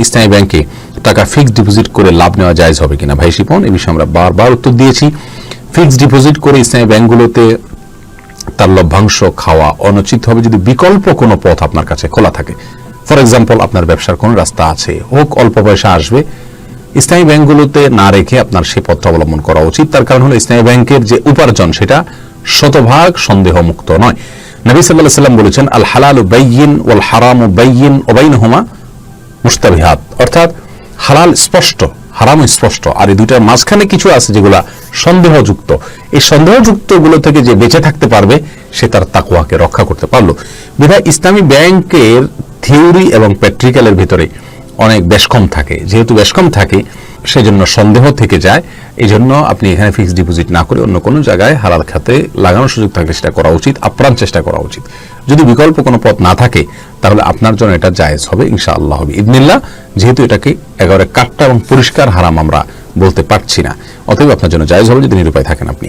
ইসলামী ব্যাংকে টাকা fixed deposit করে লাভ নেওয়া জায়জ হবে কিনা? ভাই শিপন এই বিষয়ে আমরা বারবার উত্তর দিয়েছি। ফিক্সড ডিপোজিট করে ইসলামী ব্যাংকগুলোতে তার লভ্যাংশ খাওয়া অনুচিত হবে যদি বিকল্প কোনো পথ আপনার কাছে খোলা থাকে। ফর এক্সাম্পল, আপনার ব্যবসার কোনো রাস্তা আছে, হোক অল্প পয়সা আসবে ইসলামী ব্যাংকগুলোতে না রেখে আপনার সে পথটা অবলম্বন করা উচিত। তার কারণ হলো ইসলামী ব্যাংকের যে উপার্জন, সেটা শতভাগ সন্দেহ মুক্ত নয়। নবী সাল্লাহ সাল্লাম বলেছেন, আল হালাল বাইয়িন ওয়াল হারাম বাইয়িন ওবাইন হুমা মুস্তাবিহাত অর্থাৎ হালাল স্পষ্ট হারাম স্পষ্ট। আর এই দুইটার মাঝখানে কিছু আছে যেগুলো সন্দেহযুক্ত। এই সন্দেহযুক্তগুলো থেকে যে বেঁচে থাকতে পারবে, সে তার তাকুয়াকে রক্ষা করতে পারল। বিধায় ইসলামী ব্যাংকের থিওরি এবং প্র্যাকটিক্যালের ভিতরে অনেক বেশকম থাকে। যেহেতু বেশকম থাকে, সেজন্য সন্দেহ থেকে যায়। এই জন্য আপনি এখানে ফিক্সড ডিপোজিট না করে অন্য কোনো জায়গায় হালাল খাতে লাগানোর সুযোগ থাকলে সেটা করা উচিত, আপ্রাণ চেষ্টা করা উচিত। যদি বিকল্প কোনো পথ না থাকে, তাহলে আপনার জন্য এটা জায়েজ হবে ইনশা আল্লাহ হবে। ইদনিল্লাহ, যেহেতু এটাকে একেবারে কাটটা এবং পরিষ্কার হারাম আমরা বলতে পারছি না, অতএব আপনার জন্য জায়েজ হবে যদি নিরুপায় থাকেন আপনি।